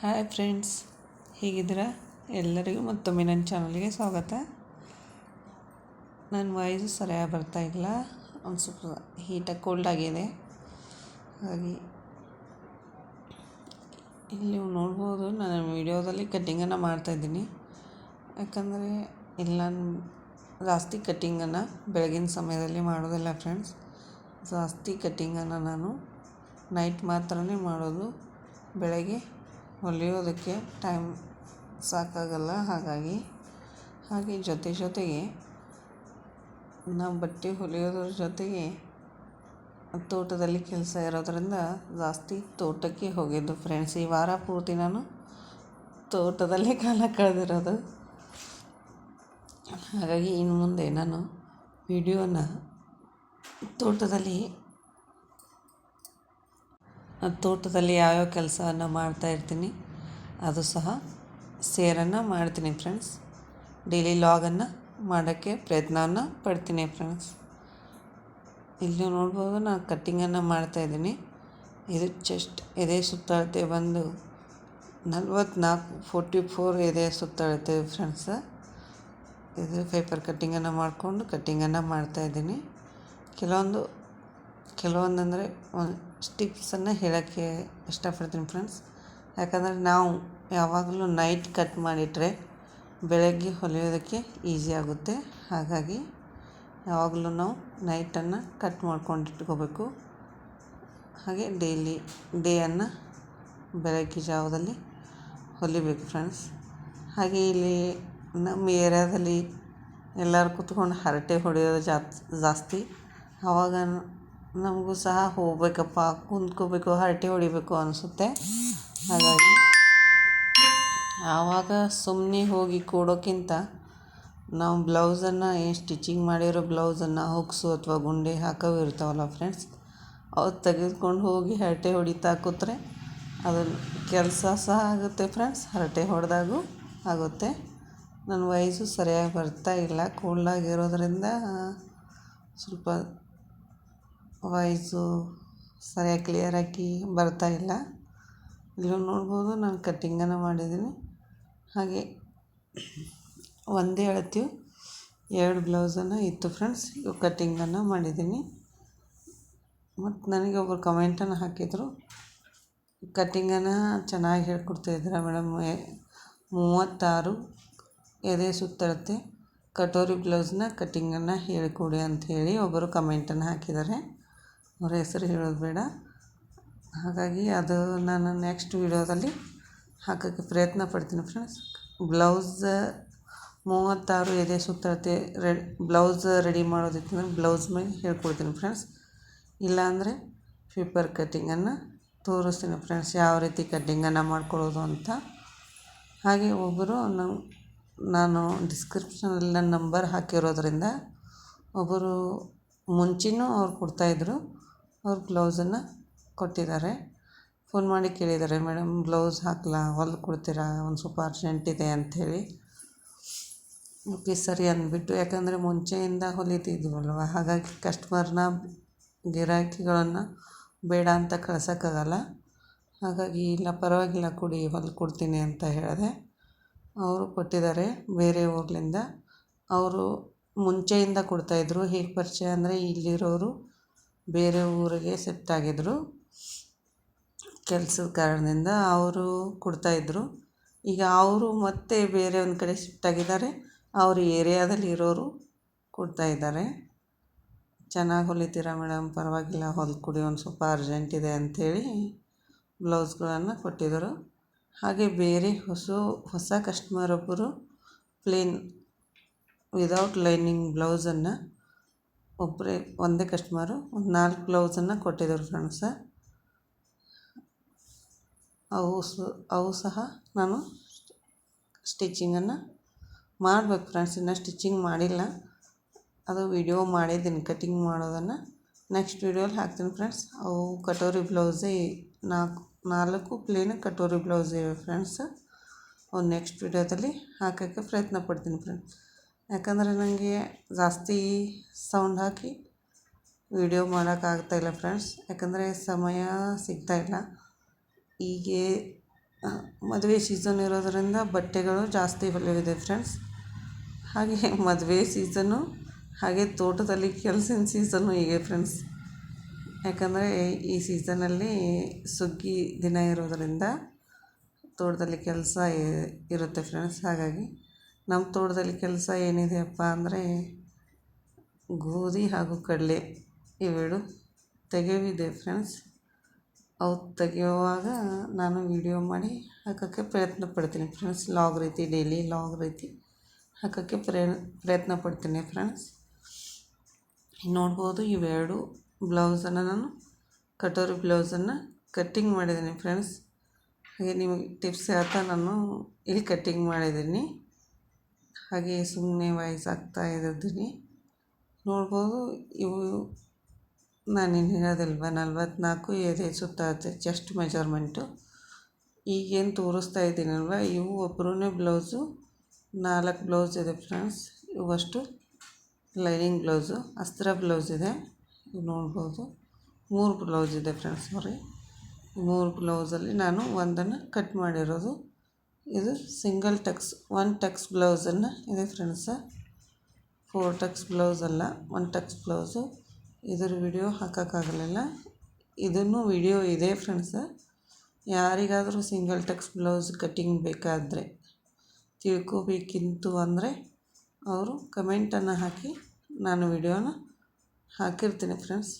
Hi friends, ಹೇಗಿದ್ದೀರಾ? ಎಲ್ಲರಿಗೂ ಮತ್ತೊಮ್ಮೆ ನನ್ನ ಚಾನಲ್ಗೆ ಸ್ವಾಗತ. ನನ್ನ ವಾಯ್ಸ್ ಸರಿಯಾಗಿ ಬರ್ತಾ ಇಲ್ಲ. ಒಂದು ಸ್ವಲ್ಪ ಹೀಟಾಗಿ ಕೋಲ್ಡ್ ಆಗಿದೆ. ಹಾಗಾಗಿ ಇಲ್ಲಿ ನೀವು ನೋಡ್ಬೋದು, ನಾನು ವೀಡಿಯೋದಲ್ಲಿ ಕಟ್ಟಿಂಗನ್ನು ಮಾಡ್ತಾಯಿದ್ದೀನಿ ಯಾಕಂದರೆ ಇಲ್ಲ ನಾನು ಜಾಸ್ತಿ ಕಟ್ಟಿಂಗನ್ನು ಬೆಳಗಿನ ಸಮಯದಲ್ಲಿ ಮಾಡೋದಿಲ್ಲ ಫ್ರೆಂಡ್ಸ್. ಜಾಸ್ತಿ ಕಟ್ಟಿಂಗನ್ನು ನಾನು ನೈಟ್ ಮಾತ್ರನೇ ಮಾಡೋದು. ಬೆಳಗ್ಗೆ ಹೊಲಿಯೋದಕ್ಕೆ ಟೈಮ್ ಸಾಕಾಗಲ್ಲ, ಹಾಗಾಗಿ, ಹಾಗೆ ಜೊತೆ ಜೊತೆಗೆ ನಾವು ಬಟ್ಟೆ ಹೊಲಿಯೋದ್ರ ಜೊತೆಗೆ ತೋಟದಲ್ಲಿ ಕೆಲಸ ಇರೋದರಿಂದ ಜಾಸ್ತಿ ತೋಟಕ್ಕೆ ಹೋಗಿದ್ದು ಫ್ರೆಂಡ್ಸ್ ಈ ವಾರ ಪೂರ್ತಿ ನಾನು ತೋಟದಲ್ಲೇ ಕಾಲ ಕಳೆದಿರೋದು. ಹಾಗಾಗಿ ಇನ್ನು ಮುಂದೆ ನಾನು ವಿಡಿಯೋನ ತೋಟದಲ್ಲಿ ತೋಟದಲ್ಲಿ ಯಾವ್ಯಾವ ಕೆಲಸವನ್ನು ಮಾಡ್ತಾ ಇರ್ತೀನಿ, ಅದು ಸಹ ಸೇರನ್ನು ಮಾಡ್ತೀನಿ ಫ್ರೆಂಡ್ಸ್ ಡೈಲಿ ಲಾಗನ್ನು ಮಾಡೋಕ್ಕೆ ಪ್ರಯತ್ನವನ್ನು ಪಡ್ತೀನಿ ಫ್ರೆಂಡ್ಸ್ ಇಲ್ಲಿ ನೋಡ್ಬೋದು ನಾನು ಕಟ್ಟಿಂಗನ್ನು ಮಾಡ್ತಾಯಿದ್ದೀನಿ ಇದು ಚೆಸ್ಟ್ ಎದೆ ಸುತ್ತಳತೆ ಬಂದು ನಲ್ವತ್ನಾಲ್ಕು ಫೋರ್ಟಿ ಫೋರ್ ಎದೆ ಸುತ್ತಳತೆ ಫ್ರೆಂಡ್ಸ್ ಇದು ಪೇಪರ್ ಕಟ್ಟಿಂಗನ್ನು ಮಾಡಿಕೊಂಡು ಕಟ್ಟಿಂಗನ್ನು ಮಾಡ್ತಾಯಿದ್ದೀನಿ ಕೆಲವೊಂದು, ಕೆಲವೊಂದಂದರೆ ಒಂದು ಸ್ಟಿಪ್ಸನ್ನು ಹೇಳೋಕ್ಕೆ ಇಷ್ಟಪಡ್ತೀನಿ ಫ್ರೆಂಡ್ಸ್. ಯಾಕಂದರೆ ನಾವು ಯಾವಾಗಲೂ ನೈಟ್ ಕಟ್ ಮಾಡಿಟ್ರೆ ಬೆಳಗ್ಗೆ ಹೊಲಿಯೋದಕ್ಕೆ ಈಸಿ ಆಗುತ್ತೆ. ಹಾಗಾಗಿ ಯಾವಾಗಲೂ ನಾವು ನೈಟನ್ನು ಕಟ್ ಮಾಡ್ಕೊಂಡಿಟ್ಕೋಬೇಕು. ಹಾಗೆ ಡೈಲಿ ಡೇಯನ್ನು ಬೆಳಗ್ಗೆ ಜಾವದಲ್ಲಿ ಹೊಲಿಬೇಕು ಫ್ರೆಂಡ್ಸ್. ಹಾಗೆ ಇಲ್ಲಿ ನಮ್ಮ ಏರಿಯಾದಲ್ಲಿ ಎಲ್ಲರೂ ಕೂತ್ಕೊಂಡು ಹರಟೆ ಹೊಡೆಯೋದು ಜಾಸ್ತಿ. ಆವಾಗ ನಮಗೂ ಸಹ ಹೋಗ್ಬೇಕಪ್ಪ, ಕುಂತ್ಕೋಬೇಕು, ಹರಟೆ ಹೊಡಿಬೇಕು ಅನಿಸುತ್ತೆ. ಹಾಗಾಗಿ ಆವಾಗ ಸುಮ್ಮನೆ ಹೋಗಿ ಕೊಡೋಕ್ಕಿಂತ ನಾವು ಬ್ಲೌಸನ್ನು, ಏನು ಸ್ಟಿಚಿಂಗ್ ಮಾಡಿರೋ ಬ್ಲೌಸನ್ನು ಹುಕ್ಸು ಅಥವಾ ಗುಂಡಿ ಹಾಕೋವು ಇರ್ತಾವಲ್ಲ ಫ್ರೆಂಡ್ಸ್ ಅವು ತೆಗೆದುಕೊಂಡು ಹೋಗಿ ಹರಟೆ ಹೊಡಿತಾ ಕೂತ್ರೆ ಅದು ಕೆಲಸ ಸಹ ಆಗುತ್ತೆ ಫ್ರೆಂಡ್ಸ್, ಹರಟೆ ಹೊಡೆದಾಗೂ ಆಗುತ್ತೆ. ನನ್ನ ವಯಸ್ಸು ಸರಿಯಾಗಿ ಬರ್ತಾ ಇಲ್ಲ ಕೋಲ್ಡಾಗಿರೋದ್ರಿಂದ ಸ್ವಲ್ಪ ವಾಯ್ಸು ಸರಿಯಾಗಿ ಕ್ಲಿಯರಾಗಿ ಬರ್ತಾ ಇಲ್ಲ. ಇಲ್ಲಿ ನೋಡ್ಬೋದು, ನಾನು ಕಟ್ಟಿಂಗನ್ನು ಮಾಡಿದ್ದೀನಿ. ಹಾಗೆ ಒಂದೇ ಅಳತೆ ಎರಡು ಬ್ಲೌಸನ್ನು ಇತ್ತು ಫ್ರೆಂಡ್ಸ್ ಇವು ಕಟ್ಟಿಂಗನ್ನು ಮಾಡಿದ್ದೀನಿ. ಮತ್ತು ನನಗೆ ಒಬ್ಬರು ಕಮೆಂಟನ್ನು ಹಾಕಿದರು. ಕಟ್ಟಿಂಗನ್ನು ಚೆನ್ನಾಗಿ ಹೇಳ್ಕೊಡ್ತಾಯಿದ್ದೀರ ಮೇಡಮ್ ಮೂವತ್ತಾರು ಎದೆ ಸುತ್ತಳತೆ, ಕಟೋರಿ ಬ್ಲೌಸ್ನ ಕಟ್ಟಿಂಗನ್ನು ಹೇಳಿಕೊಡಿ ಅಂಥೇಳಿ ಒಬ್ಬರು ಕಮೆಂಟನ್ನು ಹಾಕಿದ್ದಾರೆ. ಅವ್ರ ಹೆಸರು ಹೇಳೋದು ಬೇಡ. ಹಾಗಾಗಿ ಅದು ನಾನು ನೆಕ್ಸ್ಟ್ ವೀಡಿಯೋದಲ್ಲಿ ಹಾಕೋಕ್ಕೆ ಪ್ರಯತ್ನ ಪಡ್ತೀನಿ ಫ್ರೆಂಡ್ಸ್ ಬ್ಲೌಸ್ ಮೂವತ್ತಾರು ಎದೆ ಸುತ್ತಳತೆ ರೆಡ್ ಬ್ಲೌಸ್ ರೆಡಿ ಮಾಡೋದಿತ್ತಂದ್ರೆ ಬ್ಲೌಸ್ ಮೇಲೆ ಹೇಳ್ಕೊಡ್ತೀನಿ ಫ್ರೆಂಡ್ಸ್ ಇಲ್ಲಾಂದರೆ ಪೇಪರ್ ಕಟ್ಟಿಂಗನ್ನು ತೋರಿಸ್ತೀನಿ ಫ್ರೆಂಡ್ಸ್ ಯಾವ ರೀತಿ ಕಟ್ಟಿಂಗನ್ನು ಮಾಡ್ಕೊಳ್ಳೋದು ಅಂತ. ಹಾಗೆ ಒಬ್ಬರು ನಾನು ಡಿಸ್ಕ್ರಿಪ್ಷನಲ್ಲಿ ನನ್ನ ನಂಬರ್ ಹಾಕಿರೋದ್ರಿಂದ ಒಬ್ಬರು ಮುಂಚೆನೂ ಅವ್ರು ಕೊಡ್ತಾಯಿದ್ರು ಅವ್ರು ಬ್ಲೌಸನ್ನು ಕೊಟ್ಟಿದ್ದಾರೆ. ಫೋನ್ ಮಾಡಿ ಕೇಳಿದ್ದಾರೆ, ಮೇಡಮ್ ಬ್ಲೌಸ್ ಹಾಕಲ? ಹೊಲ್ದು ಕೊಡ್ತೀರಾ? ಒಂದು ಸ್ವಲ್ಪ ಅರ್ಜೆಂಟಿದೆ ಅಂಥೇಳಿ ಓಕೆ, ಸರಿ, ಅಂದ್ಬಿಟ್ಟು, ಯಾಕಂದರೆ ಮುಂಚೆಯಿಂದ ಹೊಲಿತಿದ್ವಲ್ವ? ಹಾಗಾಗಿ ಕಸ್ಟಮರ್ನ ಗಿರಾಕಿಗಳನ್ನು ಬೇಡ ಅಂತ ಕಳ್ಸೋಕ್ಕಾಗಲ್ಲ. ಹಾಗಾಗಿ, ಇಲ್ಲ, ಪರವಾಗಿಲ್ಲ, ಕೊಡಿ, ಹೊಲ್ದು ಕೊಡ್ತೀನಿ ಅಂತ ಹೇಳಿದೆ. ಅವರು ಕೊಟ್ಟಿದ್ದಾರೆ, ಬೇರೆ ಊರ್ಲಿಂದ. ಅವರು ಮುಂಚೆಯಿಂದ ಕೊಡ್ತಾಯಿದ್ರು ಹೇಗೆ ಪರಿಚಯ ಅಂದರೆ, ಇಲ್ಲಿರೋರು ಬೇರೆ ಊರಿಗೆ ಶಿಫ್ಟ್ ಆಗಿದ್ದರು ಕೆಲಸದ ಕಾರಣದಿಂದ ಅವರು ಕೊಡ್ತಾಯಿದ್ರು ಈಗ ಅವರು ಮತ್ತೆ ಬೇರೆ ಒಂದು ಕಡೆ ಶಿಫ್ಟ್ ಆಗಿದ್ದಾರೆ. ಅವ್ರ ಏರಿಯಾದಲ್ಲಿ ಇರೋರು ಕೊಡ್ತಾಯಿದ್ದಾರೆ ಚೆನ್ನಾಗಿ ಹೊಲಿತೀರಾ ಮೇಡಮ್? ಪರವಾಗಿಲ್ಲ ಹೊಲ್ಕೊಡಿ ಒಂದು ಸ್ವಲ್ಪ ಅರ್ಜೆಂಟ್ ಇದೆ ಅಂಥೇಳಿ ಬ್ಲೌಸ್ಗಳನ್ನು ಕೊಟ್ಟಿದ್ದರು. ಹಾಗೆ ಬೇರೆ ಹೊಸ ಹೊಸ ಕಸ್ಟಮರ್ ಒಬ್ಬರು ಪ್ಲೇನ್ ವಿದೌಟ್ ಲೈನಿಂಗ್ ಬ್ಲೌಸನ್ನು ಒಬ್ಬರೇ, ಒಂದೇ ಕಸ್ಟಮರು ಒಂದು ನಾಲ್ಕು ಬ್ಲೌಸನ್ನು ಕೊಟ್ಟಿದ್ದರು ಫ್ರೆಂಡ್ಸ ಅವು ಅವು ಸಹ ನಾನು ಸ್ಟಿಚಿಂಗನ್ನು ಮಾಡ್ಬೇಕು ಫ್ರೆಂಡ್ಸ್ ಇನ್ನೂ ಸ್ಟಿಚಿಂಗ್ ಮಾಡಿಲ್ಲ. ಅದು ವಿಡಿಯೋ ಮಾಡಿದ್ದೀನಿ ಕಟಿಂಗ್ ಮಾಡೋದನ್ನು. ನೆಕ್ಸ್ಟ್ ವಿಡಿಯೋಲಿ ಹಾಕ್ತೀನಿ ಫ್ರೆಂಡ್ಸ್ ಅವು ಕಟೋರಿ ಬ್ಲೌಸೇ ನಾಲ್ಕು ನಾಲ್ಕು ಪ್ಲೇನ್ ಕಟೋರಿ ಬ್ಲೌಸ್ ಇವೆ ಫ್ರೆಂಡ್ಸ್ ಅವು ನೆಕ್ಸ್ಟ್ ವಿಡಿಯೋದಲ್ಲಿ ಹಾಕೋಕ್ಕೆ ಪ್ರಯತ್ನ ಪಡ್ತೀನಿ ಫ್ರೆಂಡ್ಸ್ ಯಾಕಂದರೆ ನನಗೆ ಜಾಸ್ತಿ ಸೌಂಡ್ ಹಾಕಿ ವಿಡಿಯೋ ಮಾಡೋಕ್ಕಾಗ್ತಾ ಇಲ್ಲ ಫ್ರೆಂಡ್ಸ್ ಯಾಕಂದರೆ ಸಮಯ ಸಿಗ್ತಾ ಇಲ್ಲ. ಹೀಗೆ ಮದುವೆ ಸೀಸನ್ ಇರೋದರಿಂದ ಬಟ್ಟೆಗಳು ಜಾಸ್ತಿ ಹೊಲಿವಿದೆ ಫ್ರೆಂಡ್ಸ್ ಹಾಗೆ ಮದುವೆ ಸೀಸನ್ನು ಹಾಗೆ ತೋಟದಲ್ಲಿ ಕೆಲಸಿನ ಸೀಸನ್ನು ಹೀಗೆ ಫ್ರೆಂಡ್ಸ್ ಯಾಕಂದರೆ ಈ ಸೀಸನಲ್ಲಿ ಸುಗ್ಗಿ ದಿನ ಇರೋದರಿಂದ ತೋಟದಲ್ಲಿ ಕೆಲಸ ಇರುತ್ತೆ ಫ್ರೆಂಡ್ಸ್ ಹಾಗಾಗಿ ನಮ್ಮ ತೋಟದಲ್ಲಿ ಕೆಲಸ ಏನಿದೆಯಪ್ಪ ಅಂದರೆ ಗೋಧಿ ಹಾಗೂ ಕಡಲೆ ಇವೆರಡು ತೆಗೆವಿದೆ ಫ್ರೆಂಡ್ಸ್. ಅವು ತೆಗೆಯುವಾಗ ನಾನು ವಿಡಿಯೋ ಮಾಡಿ ಹಾಕೋಕ್ಕೆ ಪ್ರಯತ್ನ ಪಡ್ತೀನಿ ಫ್ರೆಂಡ್ಸ್. ಲಾಗ್ ರೀತಿ, ಡೈಲಿ ಲಾಗ್ ರೀತಿ ಹಾಕೋಕ್ಕೆ ಪ್ರಯ, ಪ್ರಯತ್ನ ಪಡ್ತೀನಿ ಫ್ರೆಂಡ್ಸ್. ನೋಡ್ಬೋದು ಇವೆರಡು ಬ್ಲೌಸನ್ನು ನಾನು, ಕಟೋರಿ ಬ್ಲೌಸನ್ನು ಕಟ್ಟಿಂಗ್ ಮಾಡಿದ್ದೀನಿ ಫ್ರೆಂಡ್ಸ್. ಹಾಗೆ ನಿಮಗೆ ಟಿಪ್ಸ್ ಹೇಳ್ತಾ ನಾನು ಇಲ್ಲಿ ಕಟ್ಟಿಂಗ್ ಮಾಡಿದ್ದೀನಿ. ಹಾಗೆ ಸುಮ್ಮನೆ ವಾಯ್ಸ್ ಆಗ್ತಾ ಇದ್ದೀನಿ ನೋಡ್ಬೋದು. ಇವು ನಾನೇನು ಹೇಳೋದಿಲ್ವ ನಲವತ್ತ್ನಾಲ್ಕು ಎದೆ ಸುತ್ತ ಚೆಸ್ಟ್ ಮೆಜರ್ಮೆಂಟು ಈಗೇನು ತೋರಿಸ್ತಾ ಇದ್ದೀನಲ್ವ, ಇವು ಒಬ್ಬರೂ ಬ್ಲೌಸು, ನಾಲ್ಕು ಬ್ಲೌಸ್ ಇದೆ ಫ್ರೆಂಡ್ಸ್. ಇವಷ್ಟು ಲೈನಿಂಗ್ ಬ್ಲೌಸು, ಅಸ್ತ್ರ ಬ್ಲೌಸ್ ಇದೆ. ನೋಡ್ಬೋದು. ಮೂರು ಬ್ಲೌಸ್ ಇದೆ ಫ್ರೆಂಡ್ಸ್ ಸಾರಿ ಮೂರು ಬ್ಲೌಸಲ್ಲಿ ನಾನು ಒಂದನ್ನು ಕಟ್ ಮಾಡಿರೋದು. ಇದು ಸಿಂಗಲ್ ಟಕ್ಸ್ ಒನ್ ಟಕ್ಸ್ ಬ್ಲೌಸನ್ನು ಇದೆ ಫ್ರೆಂಡ್ಸ ಫೋರ್ ಟಕ್ಸ್ ಬ್ಲೌಸ್ ಅಲ್ಲ ಒನ್ ಟಕ್ಸ್ ಬ್ಲೌಸು ಇದ್ರ ವಿಡಿಯೋ ಹಾಕೋಕ್ಕಾಗಲಿಲ್ಲ ಇದನ್ನು ವಿಡಿಯೋ ಇದೆ ಫ್ರೆಂಡ್ಸ ಯಾರಿಗಾದರೂ ಸಿಂಗಲ್ ಟಕ್ಸ್ ಬ್ಲೌಸ್ ಕಟ್ಟಿಂಗ್ ಬೇಕಾದರೆ ತಿಳ್ಕೋಬೇಕಿತ್ತು ಅಂದರೆ ಅವರು ಕಮೆಂಟನ್ನು ಹಾಕಿ ನಾನು ವಿಡಿಯೋನ ಹಾಕಿರ್ತೀನಿ ಫ್ರೆಂಡ್ಸ್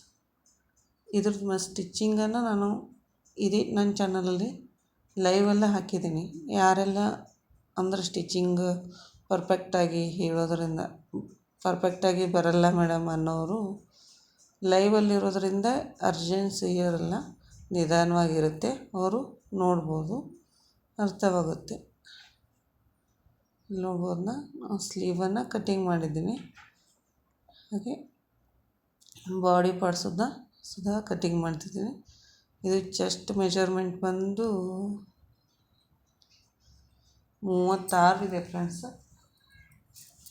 ಇದ್ರದ್ದು ಸ್ಟಿಚ್ಚಿಂಗನ್ನು ನಾನು, ಇದೇ ನನ್ನ ಚಾನಲಲ್ಲಿ ಲೈವೆಲ್ಲ ಹಾಕಿದ್ದೀನಿ. ಯಾರೆಲ್ಲ ಅಂದ್ರೆ ಸ್ಟಿಚಿಂಗ್ ಪರ್ಫೆಕ್ಟಾಗಿ ಹೇಳೋದರಿಂದ ಪರ್ಫೆಕ್ಟಾಗಿ ಬರಲ್ಲ ಮೇಡಮ್ ಅನ್ನೋರು ಲೈವಲ್ಲಿರೋದರಿಂದ ಅರ್ಜೆನ್ಸಿ ಇರಲ್ಲ, ನಿಧಾನವಾಗಿರುತ್ತೆ. ಅವರು ನೋಡ್ಬೋದು, ಅರ್ಥವಾಗುತ್ತೆ. ನೋಡ್ಬೋದು? ನಾ ಸ್ಲೀವನ್ನು ಕಟ್ಟಿಂಗ್ ಮಾಡಿದ್ದೀನಿ. ಹಾಗೆ ಬಾಡಿ ಪಾರ್ಟ್ಸನ್ನ ಸುದಾ ಕಟ್ಟಿಂಗ್ ಮಾಡ್ತಿದ್ದೀನಿ. ಇದು ಚೆಸ್ಟ್ ಮೆಜರ್ಮೆಂಟ್ ಬಂದು ಮೂವತ್ತಾರು ಇದೆ ಫ್ರೆಂಡ್ಸ್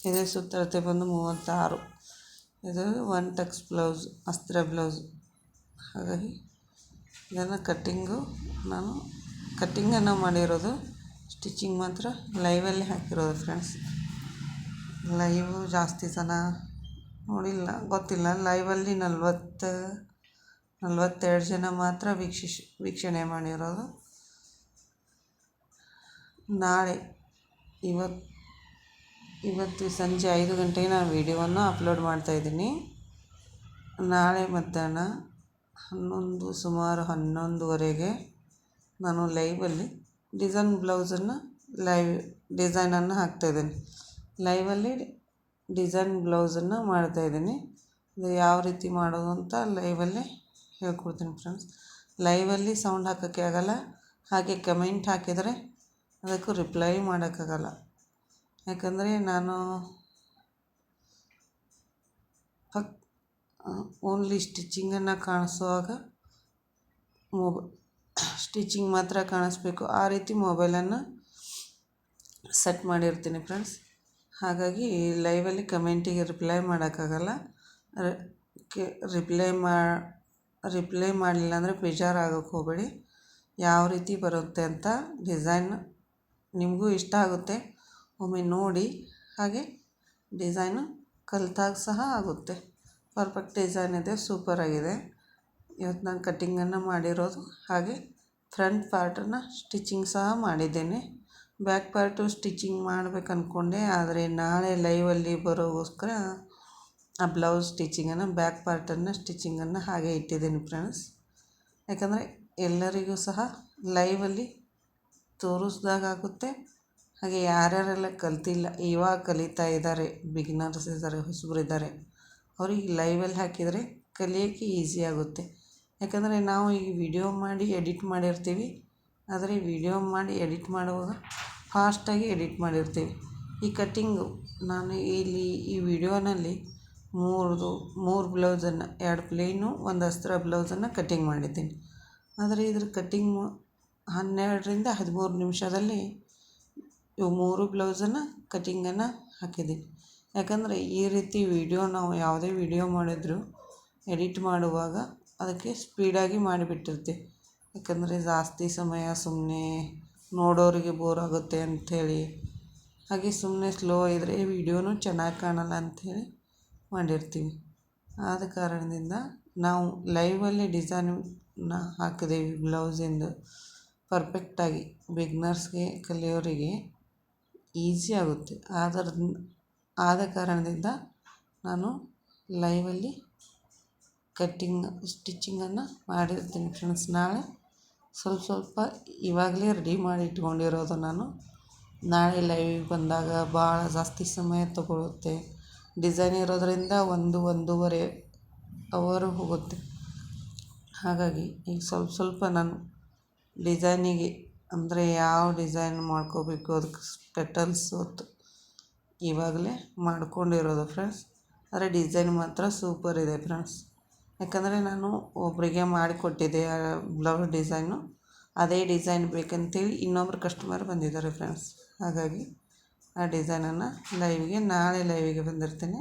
ಇದೇ ಸುತ್ತಳತೆ ಬಂದು ಮೂವತ್ತಾರು. ಇದು ಒನ್ ಟಕ್ಸ್ ಬ್ಲೌಸ್ ಅಸ್ತ್ರ ಬ್ಲೌಸ್ ಹಾಗಾಗಿ ಇದನ್ನು ಕಟ್ಟಿಂಗು ನಾನು ಕಟ್ಟಿಂಗನ್ನು ಮಾಡಿರೋದು ಸ್ಟಿಚಿಂಗ್ ಮಾತ್ರ ಲೈವಲ್ಲಿ ಹಾಕಿರೋದು ಫ್ರೆಂಡ್ಸ್ ಲೈವ್ ಜಾಸ್ತಿ ಜನ ನೋಡಿಲ್ಲ, ಗೊತ್ತಿಲ್ಲ. ಲೈವಲ್ಲಿ ನಲ್ವತ್ತು ನಲ್ವತ್ತೆರಡು ಜನ ಮಾತ್ರ ವೀಕ್ಷಿಸ್ ವೀಕ್ಷಣೆ ಮಾಡಿರೋದು. ನಾಳೆ ಇವತ್ತು ಇವತ್ತು ಸಂಜೆ ಐದು ಗಂಟೆಗೆ ನಾನು ವೀಡಿಯೋವನ್ನು ಅಪ್ಲೋಡ್ ಮಾಡ್ತಾಯಿದ್ದೀನಿ ನಾಳೆ ಮಧ್ಯಾಹ್ನ ಹನ್ನೊಂದು, ಸುಮಾರು ಹನ್ನೊಂದುವರೆಗೆ ನಾನು ಲೈವಲ್ಲಿ ಡಿಸೈನ್ ಬ್ಲೌಸನ್ನು ಲೈವ್ ಡಿಸೈನನ್ನು ಹಾಕ್ತಾಯಿದ್ದೀನಿ ಲೈವಲ್ಲಿ ಡಿಸೈನ್ ಬ್ಲೌಸನ್ನು ಮಾಡ್ತಾಯಿದ್ದೀನಿ ಅದು ಯಾವ ರೀತಿ ಮಾಡೋದು ಅಂತ ಲೈವಲ್ಲಿ ಹೇಳ್ಕೊಡ್ತೀನಿ ಫ್ರೆಂಡ್ಸ್ ಲೈವಲ್ಲಿ ಸೌಂಡ್ ಹಾಕೋಕ್ಕೆ ಆಗೋಲ್ಲ. ಹಾಗೆ ಕಮೆಂಟ್ ಹಾಕಿದರೆ ಅದಕ್ಕೂ ರಿಪ್ಲೈ ಮಾಡೋಕ್ಕಾಗಲ್ಲ ಯಾಕಂದರೆ ನಾನು ಫಕ್ ಓನ್ಲಿ ಸ್ಟಿಚಿಂಗನ್ನು ಕಾಣಿಸುವಾಗ ಮೊಬ ಸ್ಟಿಚಿಂಗ್ ಮಾತ್ರ ಕಾಣಿಸ್ಬೇಕು. ಆ ರೀತಿ ಮೊಬೈಲನ್ನು ಸೆಟ್ ಮಾಡಿರ್ತೀನಿ ಫ್ರೆಂಡ್ಸ್ ಹಾಗಾಗಿ ಲೈವಲ್ಲಿ ಕಮೆಂಟಿಗೆ ರಿಪ್ಲೈ ಮಾಡೋಕ್ಕಾಗಲ್ಲ ರಿಪ್ಲೈ ಮಾ ರಿಪ್ಲೈ ಮಾಡಲಿಲ್ಲ ಅಂದರೆ ಬೇಜಾರಾಗೋಕ್ಕೆ ಹೋಗಬೇಡಿ. ಯಾವ ರೀತಿ ಬರುತ್ತೆ ಅಂತ ಡಿಸೈನ್ ನಿಮಗೂ ಇಷ್ಟ ಆಗುತ್ತೆ, ಒಮ್ಮೆ ನೋಡಿ. ಹಾಗೆ ಡಿಸೈನು ಕಲಿತಾಗ ಸಹ ಆಗುತ್ತೆ. ಪರ್ಫೆಕ್ಟ್ ಡಿಸೈನ್ ಇದೆ ಸೂಪರಾಗಿದೆ ಇವತ್ತು ನಾನು ಕಟ್ಟಿಂಗನ್ನು ಮಾಡಿರೋದು. ಹಾಗೆ ಫ್ರಂಟ್ ಪಾರ್ಟನ್ನು ಸ್ಟಿಚಿಂಗ್ ಸಹ ಮಾಡಿದ್ದೇನೆ. ಬ್ಯಾಕ್ ಪಾರ್ಟು ಸ್ಟಿಚಿಂಗ್ ಮಾಡ್ಬೇಕು ಅಂದ್ಕೊಂಡೆ ಆದರೆ ನಾಳೆ ಲೈವಲ್ಲಿ ಬರೋಗೋಸ್ಕರ ಆ ಬ್ಲೌಸ್ ಸ್ಟಿಚಿಂಗನ್ನು, ಬ್ಯಾಕ್ ಪಾರ್ಟನ್ನು, ಸ್ಟಿಚಿಂಗನ್ನು ಹಾಗೆ ಇಟ್ಟಿದ್ದೀನಿ ಫ್ರೆಂಡ್ಸ್. ಯಾಕಂದರೆ ಎಲ್ಲರಿಗೂ ಸಹ ಲೈವಲ್ಲಿ ತೋರಿಸ್ದಾಗುತ್ತೆ ಹಾಗೆ ಯಾರ್ಯಾರೆಲ್ಲ ಕಲ್ತಿಲ್ಲ, ಇವಾಗ ಕಲಿತಾ ಇದ್ದಾರೆ ಬಿಗಿನರ್ಸ್ ಇದ್ದಾರೆ, ಹೊಸಬ್ರು ಇದ್ದಾರೆ, ಅವ್ರಿಗೆ ಲೈವಲ್ಲಿ ಹಾಕಿದರೆ ಕಲಿಯೋಕ್ಕೆ ಈಸಿ ಆಗುತ್ತೆ. ಯಾಕಂದರೆ ನಾವು ಈಗ ವಿಡಿಯೋ ಮಾಡಿ ಎಡಿಟ್ ಮಾಡಿರ್ತೀವಿ. ಆದರೆ ವಿಡಿಯೋ ಮಾಡಿ ಎಡಿಟ್ ಮಾಡುವಾಗ ಫಾಸ್ಟಾಗಿ ಎಡಿಟ್ ಮಾಡಿರ್ತೀವಿ. ಈ ಕಟ್ಟಿಂಗು ನಾನು ಇಲ್ಲಿ ಈ ವಿಡಿಯೋನಲ್ಲಿ ಮೂರದು, ಮೂರು ಬ್ಲೌಸನ್ನು, ಎರಡು ಪ್ಲೇನು, ಒಂದು ಅಸ್ತ್ರ ಬ್ಲೌಸನ್ನು ಕಟ್ಟಿಂಗ್ ಮಾಡಿದ್ದೀನಿ. ಆದರೆ ಇದ್ರ ಕಟ್ಟಿಂಗ್ ಹನ್ನೆರಡರಿಂದ ಹದಿಮೂರು ನಿಮಿಷದಲ್ಲಿ ಇವು ಮೂರು ಬ್ಲೌಸನ್ನು ಕಟ್ಟಿಂಗನ್ನು ಹಾಕಿದ್ದೀನಿ. ಯಾಕಂದರೆ ಈ ರೀತಿ ವಿಡಿಯೋ ನಾವು ಯಾವುದೇ ವಿಡಿಯೋ ಮಾಡಿದರೂ ಎಡಿಟ್ ಮಾಡುವಾಗ ಅದಕ್ಕೆ ಸ್ಪೀಡಾಗಿ ಮಾಡಿಬಿಟ್ಟಿರ್ತೀವಿ ಯಾಕಂದರೆ ಜಾಸ್ತಿ ಸಮಯ ಸುಮ್ಮನೆ ನೋಡೋರಿಗೆ ಬೋರ್ ಆಗುತ್ತೆ ಅಂಥೇಳಿ. ಹಾಗೆ ಸುಮ್ಮನೆ ಸ್ಲೋ ಇದ್ದರೆ ವೀಡಿಯೋನೂ ಚೆನ್ನಾಗಿ ಕಾಣಲ್ಲ ಅಂಥೇಳಿ ಮಾಡಿರ್ತೀವಿ. ಆದ ಕಾರಣದಿಂದ ನಾವು ಲೈವಲ್ಲಿ ಡಿಸೈನ್ನ ಹಾಕಿದ್ದೀವಿ ಬ್ಲೌಸಿಂದು ಪರ್ಫೆಕ್ಟಾಗಿ ಬಿಗ್ನರ್ಸ್ಗೆ ಕಲಿಯೋರಿಗೆ ಈಸಿ ಆಗುತ್ತೆ. ಆದ್ರ ಆದ ಕಾರಣದಿಂದ ನಾನು ಲೈವಲ್ಲಿ ಕಟ್ಟಿಂಗ್ ಸ್ಟಿಚಿಂಗನ್ನು ಮಾಡಿರ್ತೀನಿ ಫ್ರೆಂಡ್ಸ್ ನಾಳೆ ಸ್ವಲ್ಪ ಸ್ವಲ್ಪ ಇವಾಗಲೇ ರೆಡಿ ಮಾಡಿ ಇಟ್ಕೊಂಡಿರೋದು ನಾನು. ನಾಳೆ ಲೈವಿಗೆ ಬಂದಾಗ ಭಾಳ ಜಾಸ್ತಿ ಸಮಯ ತಗೊಳುತ್ತೆ. ಡಿಸೈನ್ ಇರೋದರಿಂದ ಒಂದು ಒಂದೂವರೆ ಅವರು ಹೋಗುತ್ತೆ. ಹಾಗಾಗಿ ಈಗ ಸ್ವಲ್ಪ ಸ್ವಲ್ಪ ನಾನು ಡಿಸೈನಿಗೆ ಅಂದರೆ ಯಾವ ಡಿಸೈನ್ ಮಾಡ್ಕೋಬೇಕು ಅದಕ್ಕೆ ಪೆಟಲ್ಸ್ ಹೊತ್ತು ಇವಾಗಲೇ ಮಾಡ್ಕೊಂಡಿರೋದು ಫ್ರೆಂಡ್ಸ್. ಆದರೆ ಡಿಸೈನ್ ಮಾತ್ರ ಸೂಪರ್ ಇದೆ ಫ್ರೆಂಡ್ಸ್. ಯಾಕಂದರೆ ನಾನು ಒಬ್ಬರಿಗೆ ಮಾಡಿಕೊಟ್ಟಿದ್ದೆ ಬ್ಲೌಸ್ ಡಿಸೈನು. ಅದೇ ಡಿಸೈನ್ ಬೇಕಂತೇಳಿ ಇನ್ನೊಬ್ರು ಕಸ್ಟಮರ್ ಬಂದಿದ್ದಾರೆ ಫ್ರೆಂಡ್ಸ್. ಹಾಗಾಗಿ ಆ ಡಿಸೈನನ್ನು ಲೈವಿಗೆ ನಾಳೆ ಲೈವಿಗೆ ಬಂದಿರ್ತೀನಿ.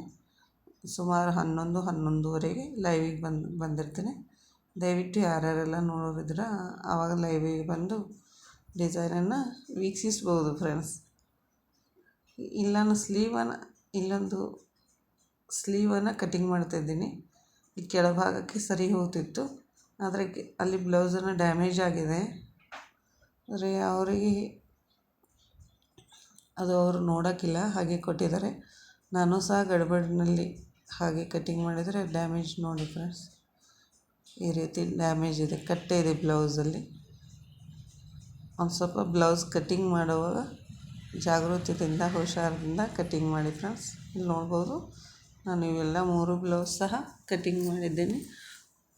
ಸುಮಾರು ಹನ್ನೊಂದು, ಹನ್ನೊಂದುವರೆಗೆ ಲೈವಿಗೆ ಬಂದು, ಬಂದಿರ್ತೀನಿ. ದಯವಿಟ್ಟು ಯಾರ್ಯಾರೆಲ್ಲ ನೋಡೋರಿದ್ರೆ ಆವಾಗ ಲೈವಿಗೆ ಬಂದು ಡಿಸೈನನ್ನು ವೀಕ್ಷಿಸ್ಬೋದು ಫ್ರೆಂಡ್ಸ್. ಇಲ್ಲೊಂದು ನಾನು ಸ್ಲೀವನ್ನು, ಇಲ್ಲೊಂದು ಸ್ಲೀವನ್ನು ಕಟಿಂಗ್ ಮಾಡ್ತಾಯಿದ್ದೀನಿ ಈ ಕೆಳಭಾಗಕ್ಕೆ ಸರಿ ಹೋಗ್ತಿತ್ತು. ಆದರೆ ಅಲ್ಲಿ ಬ್ಲೌಸನ್ನು ಡ್ಯಾಮೇಜ್ ಆಗಿದೆ. ಆದರೆ ಅವರಿಗೆ ಅದು ಅವರು ನೋಡೋಕ್ಕಿಲ್ಲ, ಹಾಗೆ ಕೊಟ್ಟಿದ್ದಾರೆ. ನಾನು ಸಹ ಗಡ್ಬಡಿನಲ್ಲಿ ಹಾಗೆ ಕಟ್ಟಿಂಗ್ ಮಾಡಿದರೆ ಡ್ಯಾಮೇಜ್ ನೋಡಿ ಫ್ರೆಂಡ್ಸ್ ಈ ರೀತಿ ಡ್ಯಾಮೇಜ್ ಇದೆ, ಕಟ್ಟೆ ಇದೆ ಬ್ಲೌಸಲ್ಲಿ ಒಂದು ಸ್ವಲ್ಪ ಬ್ಲೌಸ್ ಕಟ್ಟಿಂಗ್ ಮಾಡುವಾಗ ಜಾಗೃತಿಯಿಂದ, ಹುಷಾರದಿಂದ ಕಟ್ಟಿಂಗ್ ಮಾಡಿ ಫ್ರೆಂಡ್ಸ್ ಇಲ್ಲಿ ನೋಡ್ಬೋದು, ನಾನು ಇವೆಲ್ಲ ಮೂರು ಬ್ಲೌಸ್ ಸಹ ಕಟ್ಟಿಂಗ್ ಮಾಡಿದ್ದೇನೆ.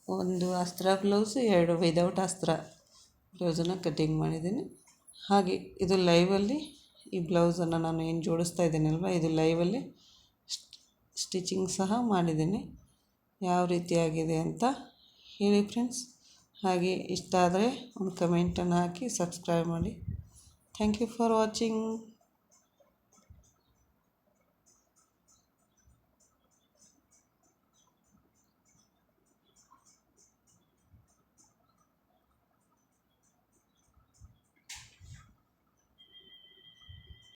ಒಂದು ಅಸ್ತ್ರ ಬ್ಲೌಸ್ ಎರಡು ವಿದೌಟ್ ಅಸ್ತ್ರ ಬ್ಲೌಸನ್ನು ಕಟ್ಟಿಂಗ್ ಮಾಡಿದ್ದೀನಿ. ಹಾಗೆ ಇದು ಲೈವಲ್ಲಿ ಈ ಬ್ಲೌಸನ್ನು ನಾನು ಏನು ಜೋಡಿಸ್ತಾ ಇದ್ದೀನಲ್ವ, ಇದು ಲೈವಲ್ಲಿ ಸ್ಟಿಚಿಂಗ್ ಸಹ ಮಾಡಿದ್ದೀನಿ. ಯಾವ ರೀತಿಯಾಗಿದೆ ಅಂತ ಹೇಳಿ ಫ್ರೆಂಡ್ಸ್. ಹಾಗೆ ಇಷ್ಟ ಆದರೆ ಒಂದು ಕಮೆಂಟನ್ನು ಹಾಕಿ ಸಬ್ಸ್ಕ್ರೈಬ್ ಮಾಡಿ. Thank you for watching.